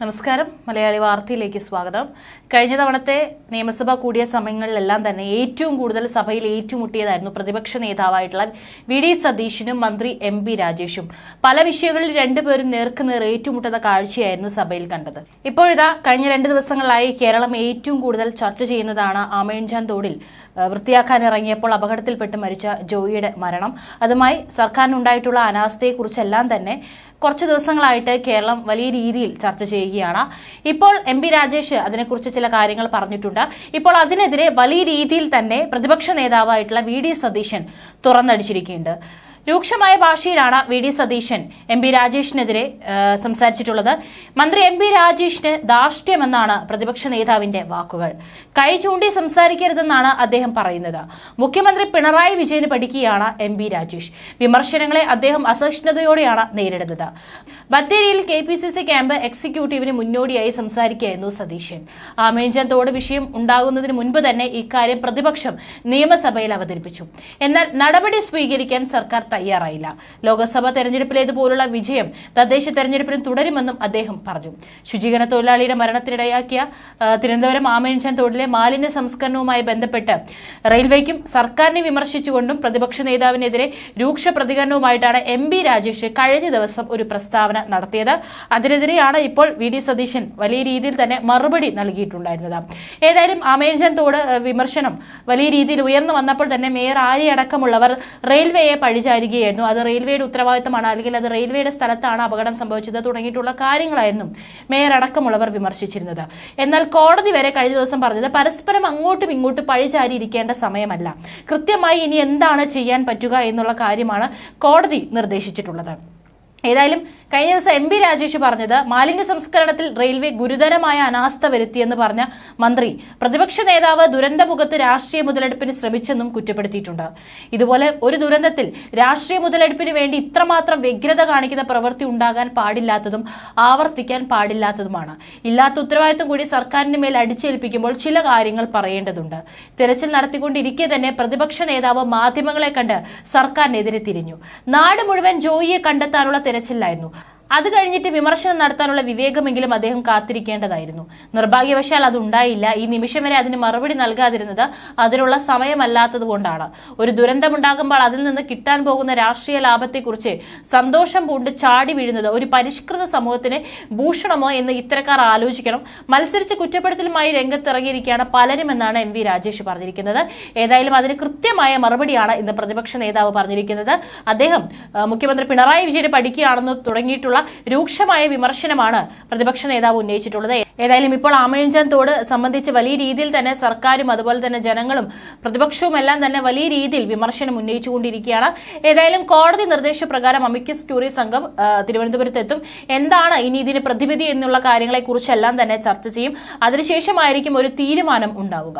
നമസ്കാരം. മലയാളി വാർത്തയിലേക്ക് സ്വാഗതം. കഴിഞ്ഞ തവണത്തെ നിയമസഭ കൂടിയ സമയങ്ങളിലെല്ലാം തന്നെ ഏറ്റവും കൂടുതൽ സഭയിൽ ഏറ്റുമുട്ടിയതായിരുന്നു പ്രതിപക്ഷ നേതാവായിട്ടുള്ള വി ഡി സതീശനും മന്ത്രി എം പി രാജേഷും. പല വിഷയങ്ങളിൽ രണ്ടുപേരും നേർക്കുനേർ ഏറ്റുമുട്ടുന്ന കാഴ്ചയായിരുന്നു സഭയിൽ കണ്ടത്. ഇപ്പോഴിതാ കഴിഞ്ഞ രണ്ട് ദിവസങ്ങളായി കേരളം ഏറ്റവും കൂടുതൽ ചർച്ച ചെയ്യുന്നതാണ് ആമയൻചാൻ തോടിൽ. വൃത്തിയാക്കാൻ ഇറങ്ങിയപ്പോൾ അപകടത്തിൽപ്പെട്ട് മരിച്ച ജോയിയുടെ മരണം. അതുമായി സർക്കാരിനുണ്ടായിട്ടുള്ള അനാസ്ഥയെക്കുറിച്ചെല്ലാം തന്നെ കുറച്ച് ദിവസങ്ങളായിട്ട് കേരളം വലിയ രീതിയിൽ ചർച്ച ചെയ്യുകയാണ്. ഇപ്പോൾ എം പി രാജേഷ് അതിനെക്കുറിച്ച് ചില കാര്യങ്ങൾ പറഞ്ഞിട്ടുണ്ട്. ഇപ്പോൾ അതിനെതിരെ വലിയ രീതിയിൽ തന്നെ പ്രതിപക്ഷ നേതാവായിട്ടുള്ള വി ഡി സതീശൻ തുറന്നടിച്ചിരിക്കുകയുണ്ട് രൂക്ഷമായ ഭാഷയിലാണ് V D Satheesan M P രാജേഷിനെതിരെ സംസാരിച്ചിട്ടുള്ളത്. മന്ത്രി എം പി രാജേഷിന് ധാർഷ്ട്യമെന്നാണ് പ്രതിപക്ഷ നേതാവിന്റെ വാക്കുകൾ. കൈ ചൂണ്ടി സംസാരിക്കരുതെന്നാണ് അദ്ദേഹം പറയുന്നത്. മുഖ്യമന്ത്രി പിണറായി വിജയന് പഠിക്കുകയാണ് എം പി രാജേഷ്. വിമർശനങ്ങളെ അദ്ദേഹം അസഹിഷ്ണുതയോടെയാണ് നേരിടുന്നത്. ബത്തേരിയിൽ K P C C camp എക്സിക്യൂട്ടീവിന് മുന്നോടിയായി സംസാരിക്കുകയായിരുന്നു സതീശൻ. ആമേഞ്ചൻ തോട് വിഷയം ഉണ്ടാകുന്നതിന് മുൻപ് തന്നെ ഇക്കാര്യം പ്രതിപക്ഷം നിയമസഭയിൽ അവതരിപ്പിച്ചു. എന്നാൽ നടപടി സ്വീകരിക്കാൻ സർക്കാർ തയ്യാറായില്ല. ലോക്സഭാ തെരഞ്ഞെടുപ്പിലേതുപോലുള്ള വിജയം തദ്ദേശ തെരഞ്ഞെടുപ്പിനും തുടരുമെന്നും അദ്ദേഹം പറഞ്ഞു. ശുചീകരണ തൊഴിലാളിയുടെ മരണത്തിനിടയാക്കിയ തിരുവനന്തപുരം ആമേഞ്ചൻ തോടിലെ മാലിന്യ സംസ്കരണവുമായി ബന്ധപ്പെട്ട് റെയിൽവേക്കും സർക്കാരിനെ വിമർശിച്ചുകൊണ്ടും പ്രതിപക്ഷ നേതാവിനെതിരെ രൂക്ഷ പ്രതികരണവുമായിട്ടാണ് എം ബി രാജേഷ് കഴിഞ്ഞ ദിവസം ഒരു പ്രസ്താവന നടത്തിയത്. അതിനെതിരെയാണ് ഇപ്പോൾ വി ഡി സതീശൻ വലിയ രീതിയിൽ തന്നെ മറുപടി നൽകിയിട്ടുണ്ടായിരുന്നത്. ഏതായാലും ആമേൻഷൻ തോട് വിമർശനം വലിയ രീതിയിൽ ഉയർന്നു വന്നപ്പോൾ തന്നെ മേയർ ആര്യ അടക്കമുള്ളവർ റെയിൽവേയെ പഴിചാരുകയായിരുന്നു അത് റെയിൽവേയുടെ ഉത്തരവാദിത്തമാണ്. അല്ലെങ്കിൽ അത് റെയിൽവേയുടെ സ്ഥലത്താണ് അപകടം സംഭവിച്ചത് തുടങ്ങിയിട്ടുള്ള കാര്യങ്ങളായിരുന്നു മേയർ അടക്കമുള്ളവർ വിമർശിച്ചിരുന്നത്. എന്നാൽ കോടതി വരെ കഴിഞ്ഞ ദിവസം പറഞ്ഞത് പരസ്പരം അങ്ങോട്ടും ഇങ്ങോട്ടും പഴിചാരിയിരിക്കേണ്ട സമയമല്ല. കൃത്യമായി ഇനി എന്താണ് ചെയ്യാൻ പറ്റുക എന്നുള്ള കാര്യമാണ് കോടതി നിർദ്ദേശിച്ചിട്ടുള്ളത്. ഏതായാലും കഴിഞ്ഞ ദിവസം എം പി രാജേഷ് പറഞ്ഞത് മാലിന്യ സംസ്കരണത്തിൽ റെയിൽവേ ഗുരുതരമായ അനാസ്ഥ വരുത്തിയെന്ന് പറഞ്ഞ മന്ത്രി. പ്രതിപക്ഷ നേതാവ് ദുരന്തമുഖത്ത് രാഷ്ട്രീയ മുതലെടുപ്പിന് ശ്രമിച്ചെന്നും കുറ്റപ്പെടുത്തിയിട്ടുണ്ട്. ഇതുപോലെ ഒരു ദുരന്തത്തിൽ രാഷ്ട്രീയ മുതലെടുപ്പിന് വേണ്ടി ഇത്രമാത്രം വ്യഗ്രത കാണിക്കുന്ന പ്രവൃത്തി ഉണ്ടാകാൻ പാടില്ലാത്തതും ആവർത്തിക്കാൻ പാടില്ലാത്തതുമാണ്. ഇല്ലാത്ത ഉത്തരവാദിത്വം കൂടി സർക്കാരിന് മേൽ അടിച്ചേൽപ്പിക്കുമ്പോൾ ചില കാര്യങ്ങൾ പറയേണ്ടതുണ്ട്. തിരച്ചിൽ നടത്തിക്കൊണ്ടിരിക്കെ തന്നെ പ്രതിപക്ഷ നേതാവ് മാധ്യമങ്ങളെ കണ്ട് സർക്കാരിനെതിരെ തിരിഞ്ഞു. നാട് മുഴുവൻ ജോയിയെ കണ്ടെത്താനുള്ള തിരച്ചിലായിരുന്നു. അത് കഴിഞ്ഞിട്ട് വിമർശനം നടത്താനുള്ള വിവേകമെങ്കിലും അദ്ദേഹം കാത്തിരിക്കേണ്ടതായിരുന്നു. നിർഭാഗ്യവശാൽ അതുണ്ടായില്ല ഈ നിമിഷം വരെ അതിന് മറുപടി നൽകാതിരുന്നത് അതിനുള്ള സമയമല്ലാത്തത് കൊണ്ടാണ് ഒരു ദുരന്തമുണ്ടാകുമ്പോൾ അതിൽ നിന്ന് കിട്ടാൻ പോകുന്ന രാഷ്ട്രീയ ലാഭത്തെക്കുറിച്ച് സന്തോഷം പൂണ്ട് ചാടി വീഴുന്നത് ഒരു പരിഷ്കൃത സമൂഹത്തിന് ഭൂഷണമോ എന്ന് ഇത്തരക്കാർ ആലോചിക്കണം. മത്സരിച്ച് കുറ്റപ്പെടുത്തലുമായി രംഗത്തിറങ്ങിയിരിക്കുകയാണ് പലരും എന്നാണ് എം വി രാജേഷ് പറഞ്ഞിരിക്കുന്നത്. ഏതായാലും അതിന് കൃത്യമായ മറുപടിയാണ് ഇന്ന് പ്രതിപക്ഷ നേതാവ് പറഞ്ഞിരിക്കുന്നത്. അദ്ദേഹം മുഖ്യമന്ത്രി പിണറായി വിജയന് പഠിക്കുകയാണെന്ന് തുടങ്ങിയിട്ടുള്ള രൂക്ഷമായ വിമർശനമാണ് പ്രതിപക്ഷ നേതാവ് ഉന്നയിച്ചിട്ടുള്ളത്. ഏതായാലും ഇപ്പോൾ ആമയഞ്ചാൻ തോട് സംബന്ധിച്ച് വലിയ രീതിയിൽ തന്നെ സർക്കാരും അതുപോലെ തന്നെ ജനങ്ങളും പ്രതിപക്ഷവും എല്ലാം തന്നെ വലിയ രീതിയിൽ വിമർശനം ഉന്നയിച്ചുകൊണ്ടിരിക്കുകയാണ്. ഏതായാലും കോടതി നിർദ്ദേശപ്രകാരം അമിക്കസ് ക്യൂറി സംഘം തിരുവനന്തപുരത്തെത്തും. എന്താണ് ഇനി ഇതിന് പ്രതിവിധി എന്നുള്ള കാര്യങ്ങളെക്കുറിച്ചെല്ലാം തന്നെ ചർച്ച ചെയ്യും. അതിനുശേഷമായിരിക്കും ഒരു തീരുമാനം ഉണ്ടാവുക.